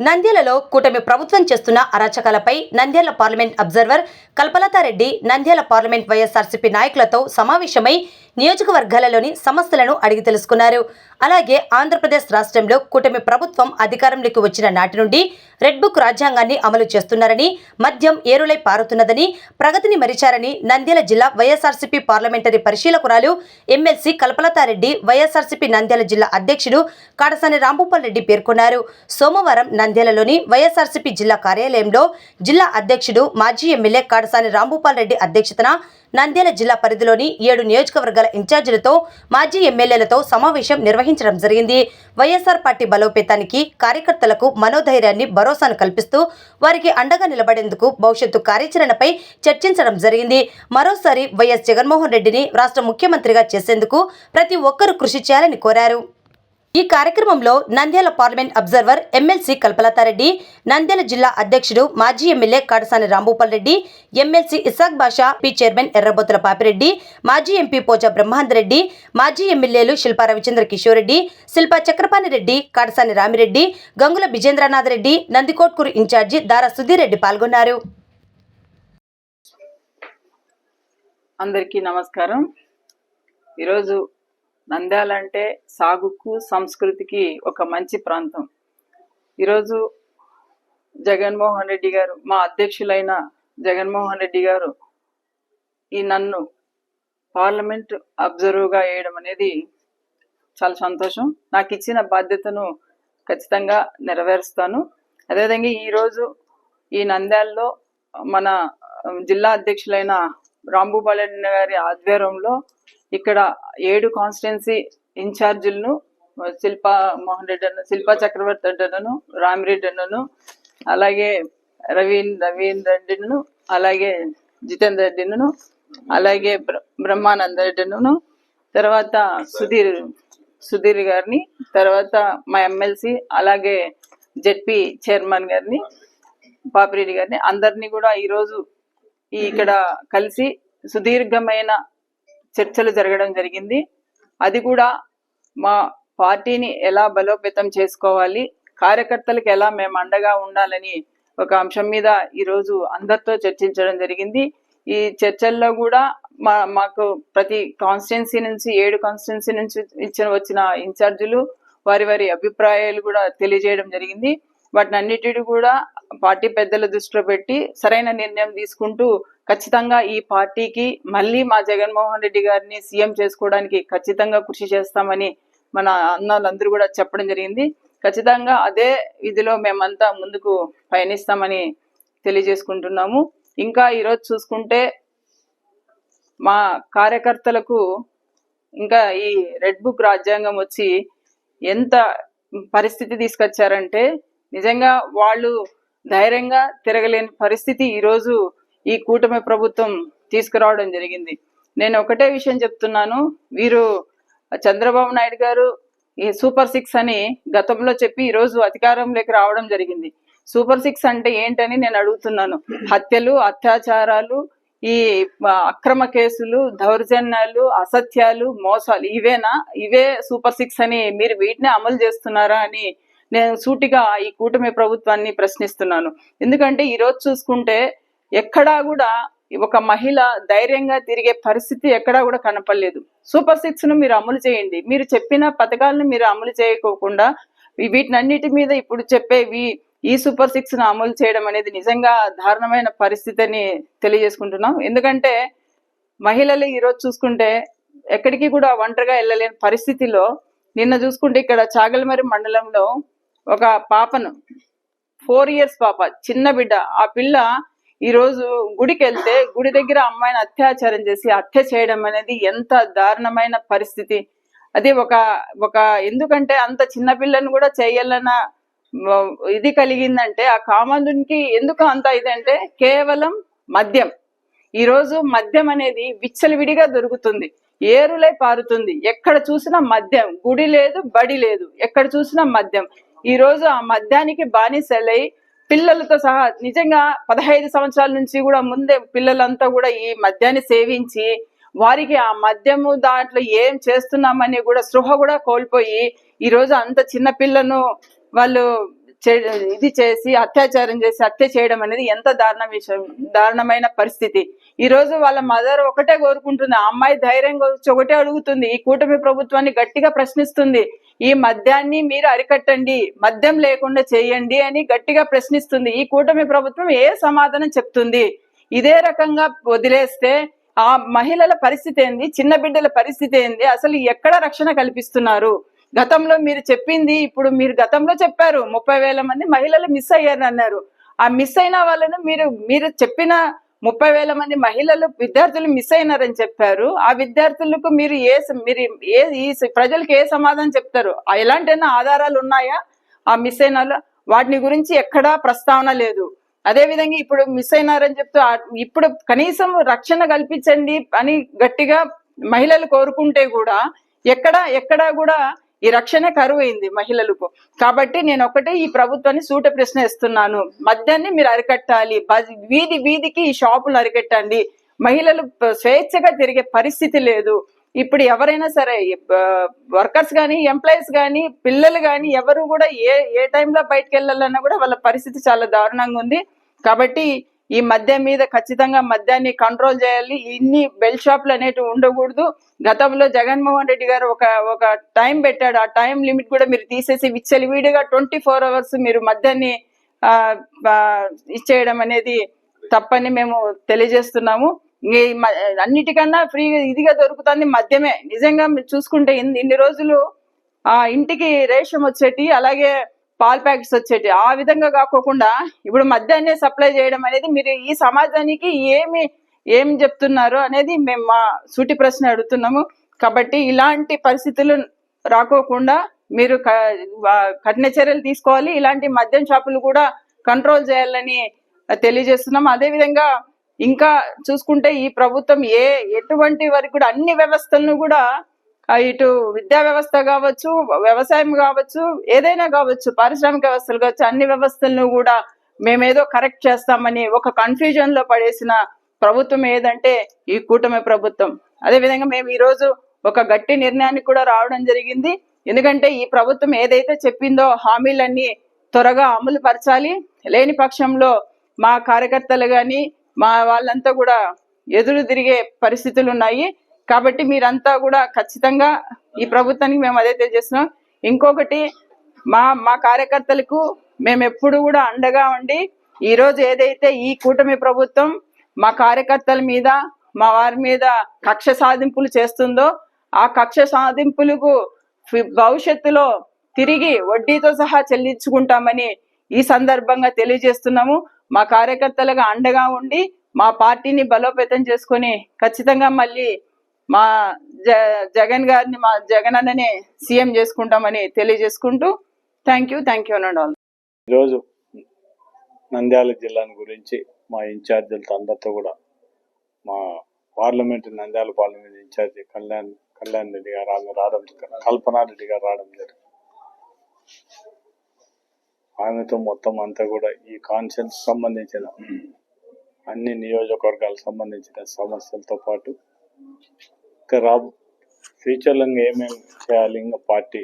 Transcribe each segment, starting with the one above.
నంద్యాలలో కూటమి ప్రభుత్వం చేస్తున్న అరాచకాలపై Nandyal parliament observer Kalpalatha Reddy Nandyal parliament YSRCP నాయకులతో సమావేశమై నియోజకవర్గాలలోని సమస్యలను అడిగి తెలుసుకున్నారు. అలాగే ఆంధ్రప్రదేశ్ రాష్ట్రంలో కూటమి ప్రభుత్వం అధికారంలోకి వచ్చిన నాటి నుండి రెడ్ బుక్ రాజ్యాంగాన్ని అమలు చేస్తున్నారని మద్యం ఏరులై పారుతున్నదని ప్రగతిని మరిచారని నంద్యాల జిల్లా వైఎస్ఆర్సీపీ పార్లమెంటరీ పరిశీలకురాలు ఎమ్మెల్సీ కల్పలతారెడ్డి వైఎస్ఆర్సీపీ నంద్యాల జిల్లా అధ్యక్షుడు కాడసాని రాంభూపాల్ రెడ్డి పేర్కొన్నారు. సోమవారం నంద్యాలలోని వైఎస్ఆర్సీపీ జిల్లా కార్యాలయంలో జిల్లా అధ్యక్షుడు మాజీ ఎమ్మెల్యే కాడసాని రాంభూపాల్ రెడ్డి అధ్యక్షతన నంద్యాల జిల్లా పరిధిలోని ఏడు నియోజకవర్గాల ఇన్ఛార్జీలతో మాజీ ఎమ్మెల్యేలతో సమావేశం నిర్వహించడం జరిగింది. వైఎస్ఆర్ పార్టీ బలోపేతానికి కార్యకర్తలకు మనోధైర్యాన్ని భరోసాను కల్పిస్తూ వారికి అండగా నిలబడేందుకు భవిష్యత్తు కార్యాచరణపై చర్చించడం జరిగింది. మరోసారి వైఎస్ జగన్మోహన్ రెడ్డిని రాష్ట్ర ముఖ్యమంత్రిగా చేసేందుకు ప్రతి ఒక్కరూ కృషి చేయాలని కోరారు. ఈ కార్యక్రమంలో Nandyal parliament observer MLC Kalpalatha Reddy Nandyal జిల్లా అధ్యక్షుడు మాజీ MLA Kadasani Rambhupal Reddy MLC Isaq Basha P chairman Errabothula Papireddy మాజీ ఎంపీ పోచా బ్రహ్మాందరెడ్డి మాజీ ఎమ్మెల్యేలు శిల్పా రవిచంద్ర కిషోర్ రెడ్డి శిల్పా చక్రపాణి రెడ్డి కాడసాని రామిరెడ్డి గంగుల విజేంద్రనాథ్ రెడ్డి నందికోట్కూరు ఇన్ఛార్జి దారా సుధీర్ రెడ్డి పాల్గొన్నారు. అందరికీ నమస్కారం. ఈరోజు నంద్యాల అంటే సాగుకు సంస్కృతికి ఒక మంచి ప్రాంతం. ఈరోజు జగన్మోహన్ రెడ్డి గారు మా అధ్యక్షులైన జగన్మోహన్ రెడ్డి గారు ఈ నన్ను పార్లమెంట్ అబ్జర్వ్గా వేయడం అనేది చాలా సంతోషం. నాకు ఇచ్చిన బాధ్యతను ఖచ్చితంగా నెరవేరుస్తాను. అదేవిధంగా ఈరోజు ఈ నంద్యాలలో మన జిల్లా అధ్యక్షులైన రాంభూపాలరెడ్డి గారి ఆధ్వర్యంలో ఇక్కడ ఏడు కాన్స్టిట్యున్సీ ఇన్ఛార్జీలను శిల్పా మోహన్ రెడ్డి అన్న శిల్పా చక్రవర్తి అన్నను రామిరెడ్డి అన్నను అలాగే రవీన్ రవీంద్ర రెడ్డిను అలాగే జితేంద్ర రెడ్డిను అలాగే బ్రహ్మానంద రెడ్డిను తర్వాత సుధీర్ సుధీర్ గారిని తర్వాత మా ఎమ్మెల్సీ అలాగే జెడ్పీ చైర్మన్ గారిని పాపిరెడ్డి గారిని అందరినీ కూడా ఈరోజు ఇక్కడ కలిసి సుదీర్ఘమైన చర్చలు జరగడం జరిగింది. అది కూడా మా పార్టీని ఎలా బలోపేతం చేసుకోవాలి కార్యకర్తలకు ఎలా మేము అండగా ఉండాలని ఒక అంశం మీద ఈరోజు అందరితో చర్చించడం జరిగింది. ఈ చర్చల్లో కూడా మా మాకు ప్రతి కాన్స్టిట్యున్సీ నుంచి ఏడు కాన్స్టిట్యున్సీ నుంచి ఇచ్చిన వచ్చిన ఇన్ఛార్జీలు వారి వారి అభిప్రాయాలు కూడా తెలియజేయడం జరిగింది. వాటిని అన్నిటిని కూడా పార్టీ పెద్దల దృష్టిలో పెట్టి సరైన నిర్ణయం తీసుకుంటూ ఖచ్చితంగా ఈ పార్టీకి మళ్ళీ మా జగన్మోహన్ రెడ్డి గారిని సీఎం చేసుకోవడానికి ఖచ్చితంగా కృషి చేస్తామని మన అన్నలందరూ కూడా చెప్పడం జరిగింది. ఖచ్చితంగా అదే విధిలో మేమంతా ముందుకు పయనిస్తామని తెలియజేసుకుంటున్నాము. ఇంకా ఈరోజు చూసుకుంటే మా కార్యకర్తలకు ఇంకా ఈ రెడ్ బుక్ రాజ్యాంగం వచ్చి ఎంత పరిస్థితి తీసుకొచ్చారంటే నిజంగా వాళ్ళు ధైర్యంగా తిరగలేని పరిస్థితి ఈరోజు ఈ కూటమి ప్రభుత్వం తీసుకురావడం జరిగింది. నేను ఒకటే విషయం చెప్తున్నాను. వీరు చంద్రబాబు నాయుడు గారు ఈ సూపర్ సిక్స్ అని గతంలో చెప్పి ఈరోజు అధికారంలోకి రావడం జరిగింది. సూపర్ సిక్స్ అంటే ఏంటని నేను అడుగుతున్నాను. హత్యలు అత్యాచారాలు ఈ అక్రమ కేసులు దౌర్జన్యాలు అసత్యాలు మోసాలు ఇవేనా? ఇవే సూపర్ సిక్స్ అని మీరు వీటిని అమలు చేస్తున్నారా అని నేను సూటిగా ఈ కూటమి ప్రభుత్వాన్ని ప్రశ్నిస్తున్నాను. ఎందుకంటే ఈ రోజు చూసుకుంటే ఎక్కడా కూడా ఒక మహిళ ధైర్యంగా తిరిగే పరిస్థితి ఎక్కడా కూడా కనపడలేదు. సూపర్ సిక్స్ను మీరు అమలు చేయండి. మీరు చెప్పిన పథకాలను మీరు అమలు చేయకోకుండా వీటినన్నిటి మీద ఇప్పుడు చెప్పేవి ఈ సూపర్ సిక్స్ను అమలు చేయడం అనేది నిజంగా దారుణమైన పరిస్థితి అని తెలియజేసుకుంటున్నాం. ఎందుకంటే మహిళలు ఈరోజు చూసుకుంటే ఎక్కడికి కూడా ఒంటరిగా వెళ్ళలేని పరిస్థితిలో నిన్న చూసుకుంటే ఇక్కడ చాగలమరి మండలంలో ఒక పాపను. ఫోర్ ఇయర్స్ పాప చిన్న బిడ్డ. ఆ పిల్ల ఈ రోజు గుడికి వెళ్తే గుడి దగ్గర అమ్మాయిని అత్యాచారం చేసి హత్య చేయడం అనేది ఎంత దారుణమైన పరిస్థితి. అది ఒక ఒక ఎందుకంటే అంత చిన్న పిల్లని కూడా చేయాలన్న ఇది కలిగిందంటే ఆ కామందునికి ఎందుకు అంత ఇదంటే కేవలం మద్యం. ఈ రోజు మద్యం అనేది విచ్చలవిడిగా దొరుకుతుంది. ఏరులై పారుతుంది. ఎక్కడ చూసినా మద్యం. గుడి లేదు బడి లేదు. ఎక్కడ చూసినా మద్యం. ఈ రోజు ఆ మద్యానికి బానిసలై పిల్లలతో సహా నిజంగా పదహైదు సంవత్సరాల నుంచి కూడా ముందే పిల్లలంతా కూడా ఈ మద్యాన్ని సేవించి వారికి ఆ మద్యము దాంట్లో ఏం చేస్తున్నామని కూడా స్పృహ కూడా కోల్పోయి ఈ రోజు అంత చిన్న పిల్లను వాళ్ళు చే- ఇది చేసి అత్యాచారం చేసి హత్య చేయడం అనేది ఎంత దారుణ విషయం దారుణమైన పరిస్థితి. ఈ రోజు వాళ్ళ మదర్ ఒకటే కోరుకుంటుంది ఆ అమ్మాయి ధైర్యంగా వచ్చి ఒకటే అడుగుతుంది ఈ కూటమి ప్రభుత్వాన్ని గట్టిగా ప్రశ్నిస్తుంది. ఈ మద్యాన్ని మీరు అరికట్టండి మద్యం లేకుండా చేయండి అని గట్టిగా ప్రశ్నిస్తుంది. ఈ కూటమి ప్రభుత్వం ఏ సమాధానం చెప్తుంది? ఇదే రకంగా వదిలేస్తే ఆ మహిళల పరిస్థితి ఏంది? చిన్న బిడ్డల పరిస్థితి ఏంది? అసలు ఎక్కడ రక్షణ కల్పిస్తున్నారు? గతంలో మీరు చెప్పింది ఇప్పుడు మీరు గతంలో చెప్పారు. ముప్పై వేల మంది మహిళలు మిస్ అయ్యారు అన్నారు ఆ మిస్ అయిన వాళ్ళను మీరు మీరు చెప్పిన ముప్పై వేల మంది మహిళలు విద్యార్థులు మిస్ అయినారని చెప్పారు. ఆ విద్యార్థులకు మీరు ఏ స- మీరు ఏ ఈ ప్రజలకు ఏ సమాధానం చెప్తారు? ఎలాంటైనా ఆధారాలు ఉన్నాయా? ఆ మిస్ అయిన వాటిని గురించి ఎక్కడా ప్రస్తావన లేదు. అదే విధంగా ఇప్పుడు మిస్ అయినారని చెప్తూ ఇప్పుడు కనీసం రక్షణ కల్పించండి అని గట్టిగా మహిళలు కోరుకుంటే కూడా ఎక్కడ ఎక్కడ కూడా ఈ రక్షణ కరువైంది మహిళలకు. కాబట్టి నేను ఒకటే ఈ ప్రభుత్వాన్ని సూట ప్రశ్న ఇస్తున్నాను మద్యాన్ని మీరు అరికట్టాలి. వీధి వీధికి ఈ షాపులు అరికట్టండి. మహిళలు స్వేచ్ఛగా తిరిగే పరిస్థితి లేదు. ఇప్పుడు ఎవరైనా సరే వర్కర్స్ కానీ ఎంప్లాయీస్ కానీ పిల్లలు కానీ ఎవరు కూడా ఏ ఏ టైంలో బయటకు వెళ్ళాలన్నా కూడా వాళ్ళ పరిస్థితి చాలా దారుణంగా ఉంది. కాబట్టి ఈ మద్యం మీద ఖచ్చితంగా మద్యాన్ని కంట్రోల్ చేయాలి. ఇన్ని బెల్ షాప్లు అనేటివి ఉండకూడదు. గతంలో జగన్మోహన్ రెడ్డి గారు ఒక ఒక టైం పెట్టాడు. ఆ టైం లిమిట్ కూడా మీరు తీసేసి విచ్చలవిడిగా ట్వంటీ ఫోర్ అవర్స్ మీరు మద్యాన్ని ఆ, ఇచ్చేయడం అనేది తప్పని మేము తెలియజేస్తున్నాము. అన్నిటికన్నా ఫ్రీ ఇదిగా దొరుకుతుంది మద్యమే. నిజంగా మీరు చూసుకుంటే ఇన్ని రోజులు ఆ ఇంటికి రేషన్ వచ్చేటి అలాగే పాల్ ప్యాకెట్స్ వచ్చేటి ఆ విధంగా కాకోకుండా ఇప్పుడు మద్యాన్ని సప్లై చేయడం అనేది మీరు ఈ సమాజానికి ఏమి ఏం చెప్తున్నారు అనేది మేము మా సూటి ప్రశ్న అడుగుతున్నాము. కాబట్టి ఇలాంటి పరిస్థితులు రాకోకుండా మీరు కఠిన చర్యలు తీసుకోవాలి. ఇలాంటి మద్యం షాపులు కూడా కంట్రోల్ చేయాలని తెలియజేస్తున్నాం. అదే విధంగా ఇంకా చూసుకుంటే ఈ ప్రభుత్వం ఏ ఎటువంటి వరకు కూడా అన్ని వ్యవస్థలను కూడా ఇటు విద్యా వ్యవస్థ కావచ్చు వ్యవసాయం కావచ్చు ఏదైనా కావచ్చు పారిశ్రామిక వ్యవస్థలు కావచ్చు అన్ని వ్యవస్థలను కూడా మేమేదో కరెక్ట్ చేస్తామని ఒక కన్ఫ్యూజన్లో పడేసిన ప్రభుత్వం ఏదంటే ఈ కూటమి ప్రభుత్వం. అదే విధంగా మేము ఈరోజు ఒక గట్టి నిర్ణయానికి కూడా రావడం జరిగింది. ఎందుకంటే ఈ ప్రభుత్వం ఏదైతే చెప్పిందో హామీలన్నీ త్వరగా అమలు పరచాలి. లేని పక్షంలో మా కార్యకర్తలు కానీ మా వాళ్ళంతా కూడా ఎదురు తిరిగే పరిస్థితులు ఉన్నాయి. కాబట్టి మీరంతా కూడా ఖచ్చితంగా ఈ ప్రభుత్వానికి మేము అదే తెలియజేస్తున్నాం. ఇంకొకటి మా మా కార్యకర్తలకు మేము ఎప్పుడు కూడా అండగా ఉండి ఈరోజు ఏదైతే ఈ కూటమి ప్రభుత్వం మా కార్యకర్తల మీద మా వారి మీద కక్ష సాధింపులు చేస్తుందో ఆ కక్ష సాధింపులకు భవిష్యత్తులో తిరిగి వడ్డీతో సహా చెల్లించుకుంటామని ఈ సందర్భంగా తెలియజేస్తున్నాము. మా కార్యకర్తలుగా అండగా ఉండి మా పార్టీని బలోపేతం చేసుకొని ఖచ్చితంగా మళ్ళీ మా జగన్ గారిని మా జగన్ అన్ననే సీఎం చేసుకుంటామని తెలియజేసుకుంటూ థ్యాంక్ యూ థ్యాంక్ యూ అనండి ఆల్. ఈరోజు నంద్యాల జిల్లాని గురించి మా ఇన్ఛార్జీలతో అందరితో కూడా మా parliament Nandyal parliament incharge Kalyan Kalyan Reddy గారు ఆమె రావడం కల్పనారెడ్డి గారు రావడం జరిగింది. ఆమెతో మొత్తం అంతా కూడా ఈ కాన్షన్స్ సంబంధించిన అన్ని నియోజకవర్గాలకు సంబంధించిన సమస్యలతో పాటు ఇంకా రాబో ఫ్యూచర్లో ఇంకా ఏమేమి చేయాలి? ఇంకా పార్టీ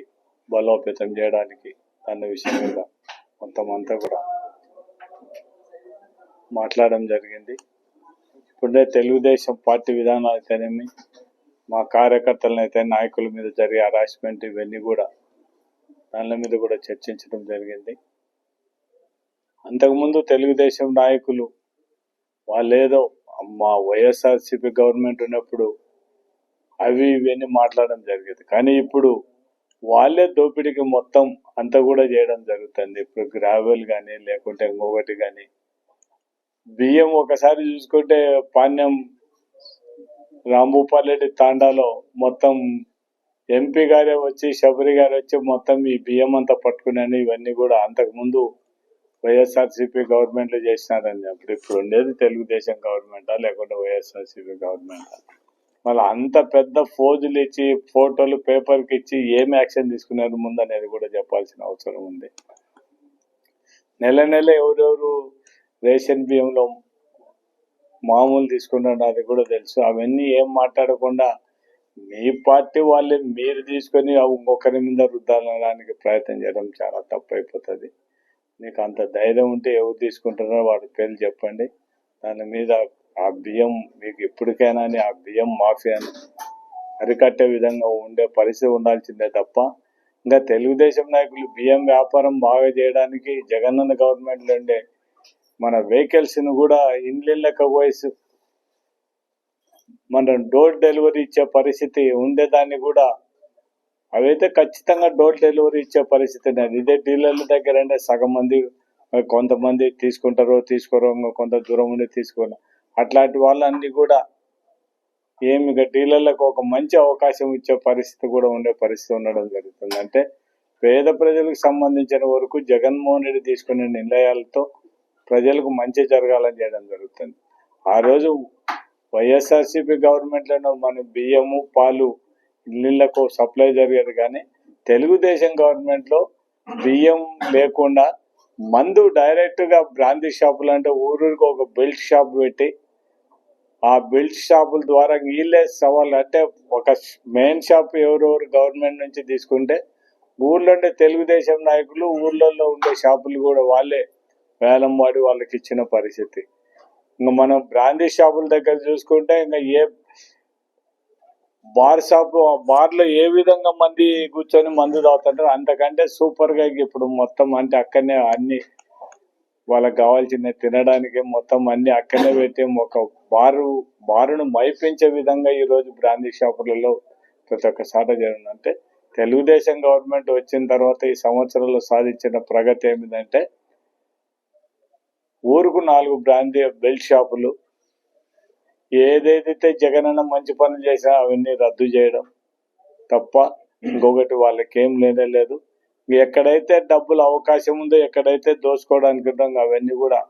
బలోపేతం చేయడానికి అన్న విషయం మీద మొత్తం అంతా కూడా మాట్లాడడం జరిగింది. ఇప్పుడే తెలుగుదేశం పార్టీ విధానాలు అయితేనేమి మా కార్యకర్తలను అయితే నాయకుల మీద జరిగే హరాస్మెంట్ ఇవన్నీ కూడా దాని మీద కూడా చర్చించడం జరిగింది. అంతకుముందు తెలుగుదేశం నాయకులు వాళ్ళేదో మా వైఎస్ఆర్సీపీ గవర్నమెంట్ ఉన్నప్పుడు అవి ఇవన్నీ మాట్లాడడం జరిగేది. కానీ ఇప్పుడు వాళ్ళే దోపిడీకి మొత్తం అంతా కూడా చేయడం జరుగుతుంది. ఇప్పుడు గ్రావెల్ కానీ లేకుంటే ఇంకొకటి కానీ బియ్యం ఒకసారి చూసుకుంటే పాణ్యం రాంభూపాల్ రెడ్డి తాండాలో మొత్తం ఎంపీ గారే వచ్చి శబరి గారు వచ్చి మొత్తం ఈ బియ్యం అంతా పట్టుకున్నాను ఇవన్నీ కూడా అంతకుముందు వైఎస్ఆర్సీపీ గవర్నమెంట్లో చేసినారని అప్పుడు ఇప్పుడు ఉండేది తెలుగుదేశం గవర్నమెంటా లేకుంటే వైఎస్ఆర్సీపీ గవర్నమెంటా? మళ్ళీ అంత పెద్ద ఫోజులు ఇచ్చి ఫోటోలు పేపర్కి ఇచ్చి ఏం యాక్షన్ తీసుకున్నారు ముందు అనేది కూడా చెప్పాల్సిన అవసరం ఉంది. నెల నెల ఎవరెవరు రేషన్ బియ్యంలో మామూలు తీసుకున్నాడు అది కూడా తెలుసు. అవన్నీ ఏం మాట్లాడకుండా మీ పార్టీ వాళ్ళే మీరు తీసుకొని అవి ఇంకొకరి మీద రుద్దాలనడానికి ప్రయత్నం చేయడం చాలా తప్పు అయిపోతుంది మీకు అంత ధైర్యం ఉంటే ఎవరు తీసుకుంటారో వాడి పేర్లు చెప్పండి. దాని మీద ఆ బియ్యం మీకు ఎప్పటికైనా అని ఆ బియ్యం మాఫియాను అరికట్టే విధంగా ఉండే పరిస్థితి ఉండాల్సిందే తప్ప ఇంకా తెలుగుదేశం నాయకులు బియ్యం వ్యాపారం బాగా చేయడానికి జగనన్న గవర్నమెంట్లో ఉండే మన వెహికల్స్ని కూడా ఇండ్లకి వయసు మన డోర్ డెలివరీ ఇచ్చే పరిస్థితి ఉండేదాన్ని కూడా అవైతే ఖచ్చితంగా డోర్ డెలివరీ ఇచ్చే పరిస్థితి లేదు ఇదే డీలర్ల దగ్గర అంటే సగం మంది కొంతమంది తీసుకుంటారో తీసుకోరో ఇంకా కొంత దూరం ఉండి తీసుకోరు. అట్లాంటి వాళ్ళన్నీ కూడా ఏమి ఇక డీలర్లకు ఒక మంచి అవకాశం ఇచ్చే పరిస్థితి కూడా ఉండే పరిస్థితి ఉండడం జరుగుతుంది. అంటే పేద ప్రజలకు సంబంధించిన వరకు జగన్మోహన్ రెడ్డి తీసుకునే నిర్ణయాలతో ప్రజలకు మంచి జరగాలని చేయడం జరుగుతుంది. ఆ రోజు వైఎస్ఆర్సీపీ గవర్నమెంట్లో మన బియ్యము పాలు ఇళ్ళకు సప్లై జరిగేది కానీ తెలుగుదేశం గవర్నమెంట్లో బియ్యం లేకుండా మందు డైరెక్ట్గా బ్రాందీ షాపులు అంటే ఊరూరికి ఒక బెల్ట్ షాప్ పెట్టి ఆ బెల్ట్ షాపుల ద్వారా వీళ్ళే సవాళ్ళు. అంటే ఒక మెయిన్ షాప్ ఎవరెవరు గవర్నమెంట్ నుంచి తీసుకుంటే ఊర్లో ఉండే తెలుగుదేశం నాయకులు ఊర్లలో ఉండే షాపులు కూడా వాళ్ళే వేలం వాడి వాళ్ళకి ఇచ్చిన పరిస్థితి. ఇంకా మనం బ్రాందీ షాపుల దగ్గర చూసుకుంటే ఇంకా ఏ బార్ షాప్ ఆ బార్లో ఏ విధంగా మంది కూర్చొని మందు తాగుతుంటారు అంతకంటే సూపర్గా ఇప్పుడు మొత్తం అంటే అక్కడనే అన్ని వాళ్ళకి కావాల్సిన తినడానికి మొత్తం అన్ని అక్కడనే పెట్టి ఒక బారు బారును మైపించే విధంగా ఈరోజు బ్రాందీ షాపులలో ప్రతి ఒక్క సాట జరిగిందంటే తెలుగుదేశం గవర్నమెంట్ వచ్చిన తర్వాత ఈ సంవత్సరంలో సాధించిన ప్రగతి ఏమిటంటే ఊరుకు నాలుగు బ్రాందీ బెల్ట్ షాపులు ఏదేదైతే జగనన్న మంచి పనులు చేసినా అవన్నీ రద్దు చేయడం తప్ప ఇంకొకటి వాళ్ళకి ఏం లేనే లేదు. ఎక్కడైతే డబ్బులు అవకాశం ఉందో ఎక్కడైతే దోచుకోవడానికి ఉంటాం అవన్నీ కూడా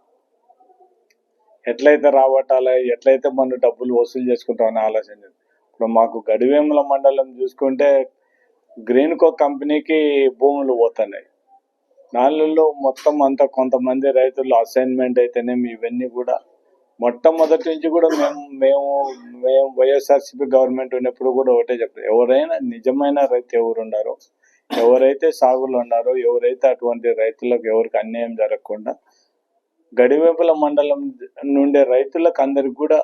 ఎట్లయితే రాబట్టాలి ఎట్లయితే మనం డబ్బులు వసూలు చేసుకుంటామని ఆలోచన ఇప్పుడు మాకు గడివేముల మండలం చూసుకుంటే గ్రీన్ కో కంపెనీకి భూములు పోతున్నాయి. దానిలో మొత్తం అంతా కొంతమంది రైతులు అసైన్మెంట్ అయితేనేమి ఇవన్నీ కూడా మొట్టమొదటి నుంచి కూడా మేము మేము మేము వైఎస్ఆర్సీపీ గవర్నమెంట్ ఉన్నప్పుడు కూడా ఒకటే చెప్తాం ఎవరైనా నిజమైన రైతు ఎవరు ఉన్నారో ఎవరైతే సాగులు ఉన్నారో ఎవరైతే అటువంటి రైతులకు ఎవరికి అన్యాయం జరగకుండా గడివేపుల మండలం నుండే రైతులకు అందరికి కూడా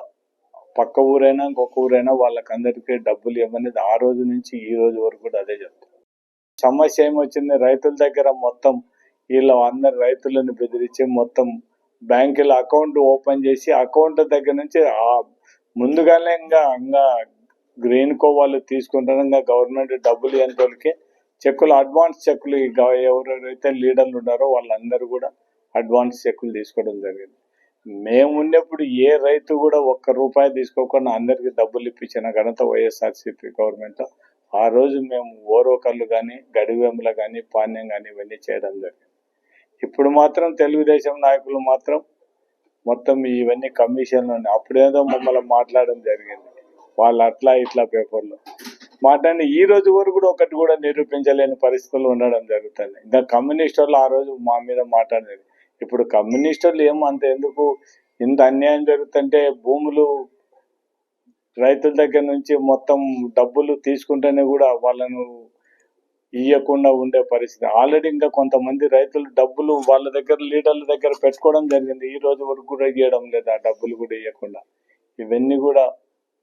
పక్క ఊరైనా ఇంకొక ఊరైనా వాళ్ళకి అందరికీ డబ్బులు ఇవ్వనేది ఆ రోజు నుంచి ఈ రోజు వరకు కూడా అదే చెప్తారు. సమస్య ఏమొచ్చింది? రైతుల దగ్గర మొత్తం వీళ్ళ అందరు రైతులను బెదిరించి మొత్తం బ్యాంకులో అకౌంట్ ఓపెన్ చేసి అకౌంట్ దగ్గర నుంచి ఆ ముందుగానే ఇంకా ఇంకా గ్రీన్ కో వాళ్ళు తీసుకుంటారు. ఇంకా గవర్నమెంట్ డబ్బులు ఎంతోళ్ళకి చెక్కులు అడ్వాన్స్ చెక్కులు ఎవరెవరైతే లీడర్లు ఉన్నారో వాళ్ళందరూ కూడా అడ్వాన్స్ చెక్కులు తీసుకోవడం జరిగింది. మేము ఉన్నప్పుడు ఏ రైతు కూడా ఒక్క రూపాయి తీసుకోకుండా అందరికీ డబ్బులు ఇప్పించిన ఘనత వైఎస్ఆర్సీపీ గవర్నమెంట్. ఆ రోజు మేము ఓరోకళ్ళు కానీ గడివేముల కానీ పాణ్యం కానీ ఇవన్నీ చేయడం జరిగింది. ఇప్పుడు మాత్రం తెలుగుదేశం నాయకులు మాత్రం మొత్తం ఇవన్నీ కమిషన్లు అప్పుడేదో మమ్మల్ని మాట్లాడడం జరిగింది. వాళ్ళు అట్లా ఇట్లా పేపర్లో. మాటని ఈ రోజు వరకు కూడా ఒకటి కూడా నిరూపించలేని పరిస్థితులు ఉండడం జరుగుతుంది. ఇంకా కమ్యూనిస్టర్లు ఆ రోజు మా మీద మాట్లాడలేదు ఇప్పుడు కమ్యూనిస్టర్లు ఏం ఏమో అంత ఎందుకు ఇంత అన్యాయం జరుగుతుంటే భూములు రైతుల దగ్గర నుంచి మొత్తం డబ్బులు తీసుకుంటేనే కూడా వాళ్ళను ఇవ్వకుండా ఉండే పరిస్థితి. ఆల్రెడీ ఇంకా కొంతమంది రైతులు డబ్బులు వాళ్ళ దగ్గర లీడర్ల దగ్గర పెట్టుకోవడం జరిగింది. ఈ రోజు వరకు కూడా ఇవ్వడం లేదు ఆ డబ్బులు కూడా ఇవ్వకుండా ఇవన్నీ కూడా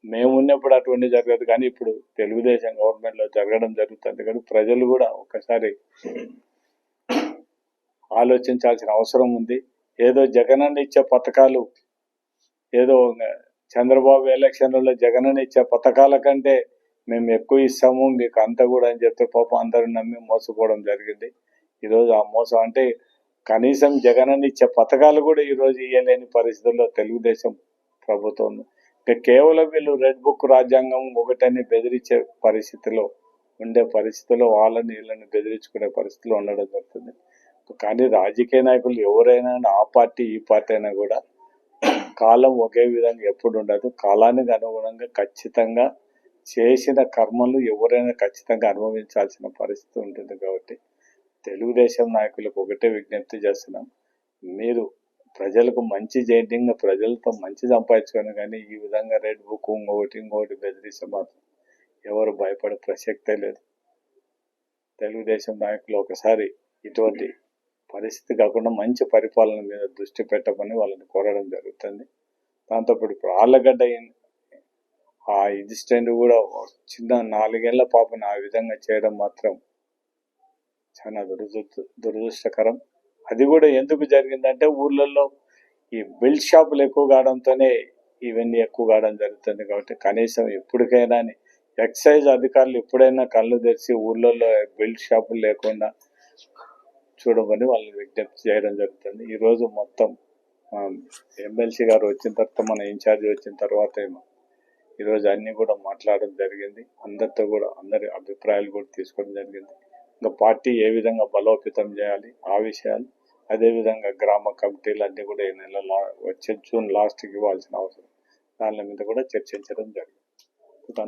మేము ఉన్నప్పుడు అటువంటి జరగదు కానీ ఇప్పుడు తెలుగుదేశం గవర్నమెంట్లో జరగడం జరుగుతుంది. కానీ ప్రజలు కూడా ఒకసారి ఆలోచించాల్సిన అవసరం ఉంది. ఏదో జగనన్న ఇచ్చే పథకాలు ఏదో చంద్రబాబు ఎలక్షన్లలో జగనన్న ఇచ్చే పథకాల కంటే మేము ఎక్కువ ఇస్తాము మీకు అంత కూడా అని చెప్తే పాపం అందరూ నమ్మి మోసపోవడం జరిగింది. ఈరోజు ఆ మోసం అంటే కనీసం జగనన్న ఇచ్చే పథకాలు కూడా ఈరోజు ఇవ్వలేని పరిస్థితుల్లో తెలుగుదేశం ప్రభుత్వం కేవలం వీళ్ళు రెడ్ బుక్ రాజ్యాంగం ఒకటని బెదిరించే పరిస్థితిలో ఉండే పరిస్థితిలో వాళ్ళని వీళ్ళని బెదిరించుకునే పరిస్థితిలో ఉండడం జరుగుతుంది. కానీ రాజకీయ నాయకులు ఎవరైనా ఆ పార్టీ ఈ పార్టీ అయినా కూడా కాలం ఒకే విధంగా ఎప్పుడు ఉండదు. కాలానికి అనుగుణంగా ఖచ్చితంగా చేసిన కర్మలు ఎవరైనా ఖచ్చితంగా అనుభవించాల్సిన పరిస్థితి ఉంటుంది కాబట్టి తెలుగుదేశం నాయకులకు ఒకటే విజ్ఞప్తి చేస్తున్నాం. మీరు ప్రజలకు మంచి చేయండి ప్రజలతో మంచి సంపాదించుకొని కానీ ఈ విధంగా రెడ్ బుక్ ఇంకొకటి ఇంకొకటి బెదిరిస్తే మాత్రం ఎవరు భయపడే ప్రసక్తే లేదు. తెలుగుదేశం నాయకులు ఒకసారి ఇటువంటి పరిస్థితి కాకుండా మంచి పరిపాలన మీద దృష్టి పెట్టమని వాళ్ళని కోరడం జరుగుతుంది. దాంతోపాటు ఇప్పుడు ఆళ్ళగడ్డ ఆ ఇన్సిడెంట్ కూడా చిన్న నాలుగేళ్ళ పాపను ఆ విధంగా చేయడం మాత్రం చాలా దురదృష్ట దురదృష్టకరం. అది కూడా ఎందుకు జరిగిందంటే ఊర్లలో ఈ బిల్డ్ షాపులు ఎక్కువ కావడంతోనే ఇవన్నీ ఎక్కువ కావడం జరుగుతుంది కాబట్టి కనీసం ఎప్పటికైనా ఎక్సైజ్ అధికారులు ఎప్పుడైనా కళ్ళు తెరిచి ఊర్లలో బిల్డ్ షాపులు లేకుండా చూడమని వాళ్ళని విజ్ఞప్తి చేయడం జరుగుతుంది. ఈరోజు మొత్తం ఎమ్మెల్సీ గారు వచ్చిన తర్వాత మన ఇన్ఛార్జ్ వచ్చిన తర్వాత ఏమో ఈరోజు అన్నీ కూడా మాట్లాడడం జరిగింది. అందరితో కూడా అందరి అభిప్రాయాలు కూడా తీసుకోవడం జరిగింది. ఇంకా పార్టీ ఏ విధంగా బలోపేతం చేయాలి ఆ విషయాలు అదేవిధంగా గ్రామ కమిటీలు అన్ని కూడా ఈ నెల లా- వచ్చే జూన్ లాస్ట్కి ఇవ్వాల్సిన అవసరం. దాని మీద కూడా చర్చించడం జరిగింది.